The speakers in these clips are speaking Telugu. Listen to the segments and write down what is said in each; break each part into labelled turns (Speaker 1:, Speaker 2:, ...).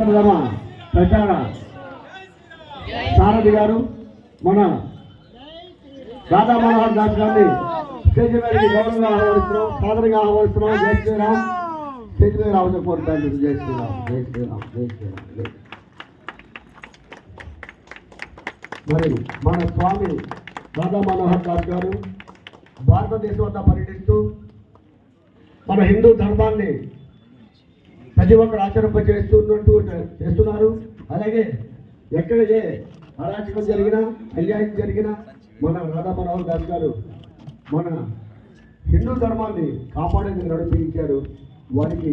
Speaker 1: యాత్రలమ ప్రచార సారథి గారు మన రాధా మనోహర్ దాస్ గారిని స్టేజ్ మీదకి గౌరవంగా ఆహ్వానిస్తున్నాం సాదరంగా ఆహ్వానిస్తున్నాం. జై శ్రీరామ్. స్టేజ్ మీద రావాల్సిన కోరుతాను జై శ్రీరామ్. జై శ్రీరామ్. జై శ్రీరామ్. మరి మన స్వామి రాధా మనోహర్ దాస్ గారు భారతదేశం అంతా పర్యటిస్తూ మన హిందూ ధర్మాన్ని ప్రతి ఒక్కరు ఆచరింప చేస్తున్నట్టు చేస్తున్నారు. అలాగే ఎక్కడ ఏ అరాచకం జరిగినా అన్యాయం జరిగినా మన మనోహర్ దాస్ గారు మన హిందూ ధర్మాన్ని కాపాడేందుకు నడిపించారు. వారికి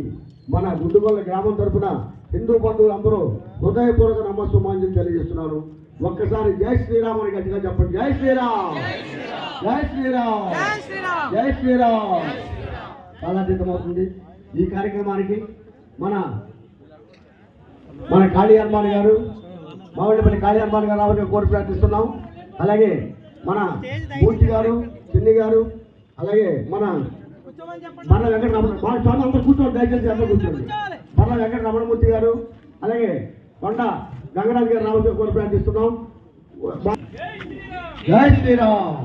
Speaker 1: మన గుడ్డుగొల్ల గ్రామం తరపున హిందూ బంధువులందరూ హృదయపూర్వక నమస్సుమాంజలి తెలియజేస్తున్నారు. ఒక్కసారి జై శ్రీరామ్ అని గట్టిగా చెప్పండి. జై శ్రీరామ్! జై శ్రీరామ్! జై శ్రీరామ్! చాలా అతీతమవుతుంది ఈ కార్యక్రమానికి మన మన కాళీ హనుమాన్ గారు మామిడిపల్లి కాళీ హనుమాన్ గారు రావాలని కోరి ప్రార్థిస్తున్నాం. అలాగే మన మూర్తి గారు చిన్ని గారు అలాగే మన మర్ల వెంకట రమణ మా స్వామి అందరూ కూర్చోండి దయచేసి అందరూ కూర్చోండి. మర్ల వెంకట రమణమూర్తి గారు అలాగే కొండ గంగరాజు గారు రావాలని కోరి ప్రార్థిస్తున్నాం. జై శ్రీరామ్.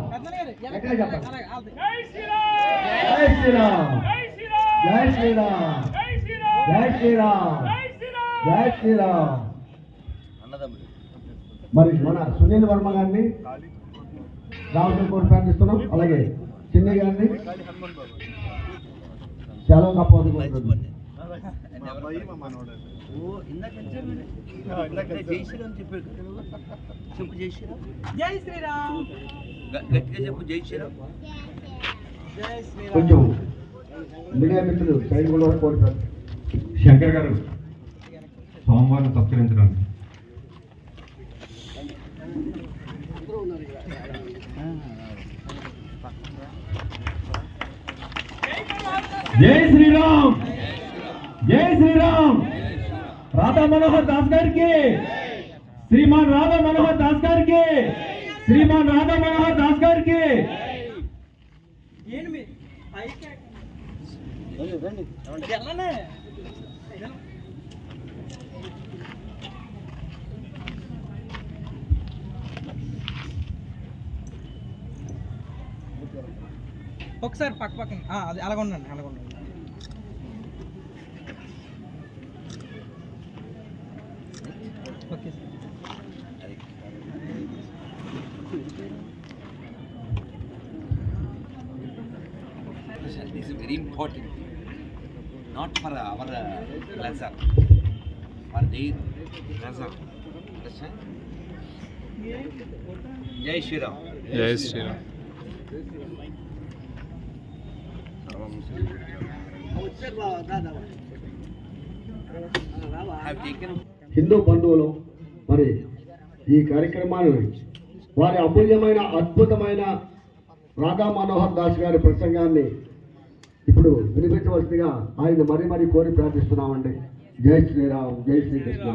Speaker 2: జై శ్రీరామ్.
Speaker 1: జై శ్రీరామ్.
Speaker 2: జై శ్రీరామ్. జై శ్రీరామ్.
Speaker 1: మరి మన సునీల్ వర్మ గారిని రావాల్సిన కోరి ప్రార్థిస్తున్నాం అలాగే చిన్ని గారిని సెలవు కప్పవద్దు
Speaker 3: జై శ్రీరామ్ చెప్పాడు చెప్పు జై శ్రీరామ్.
Speaker 2: జై శ్రీరామ్.
Speaker 3: గ- గట్టిగా చెప్పు జై శ్రీరామ్.
Speaker 2: జై శ్రీరామ్.
Speaker 1: కొంచెం మీడియా మిత్రులు సైడ్ కూడా కోరి ప్రార్థి-
Speaker 4: శంకర్ గారు సోమవారం సత్కరించడానికి జై శ్రీరామ్! జై శ్రీరామ్! రాధా మనోహర్ దాస్ గారికి శ్రీమాన్ రాధా మనోహర్ దాస్ గారికి శ్రీమాన్ రాధా మనోహర్ దాస్ గారికి.
Speaker 2: ఏంటి ఒకసారి పక్క పక్కన ఆ, అది అలాగ ఉండండి అలాగ ఉండండి okay sir
Speaker 3: This is very important. Not for our uh, pleasure, for their pleasure. Understand? జై శ్రీరామ్
Speaker 5: జై శ్రీరామ్
Speaker 1: హిందూ బంధువులు మరి ఈ కార్యక్రమాన్ని వారి అమూల్యమైన అద్భుతమైన రాధా మనోహర్ దాస్ గారి ప్రసంగాన్ని ఇప్పుడు వినిపించవలసిందిగా ఆయన మరీ మరీ కోరి ప్రార్థిస్తున్నామండి. జై శ్రీరామ్ జై శ్రీకృష్ణ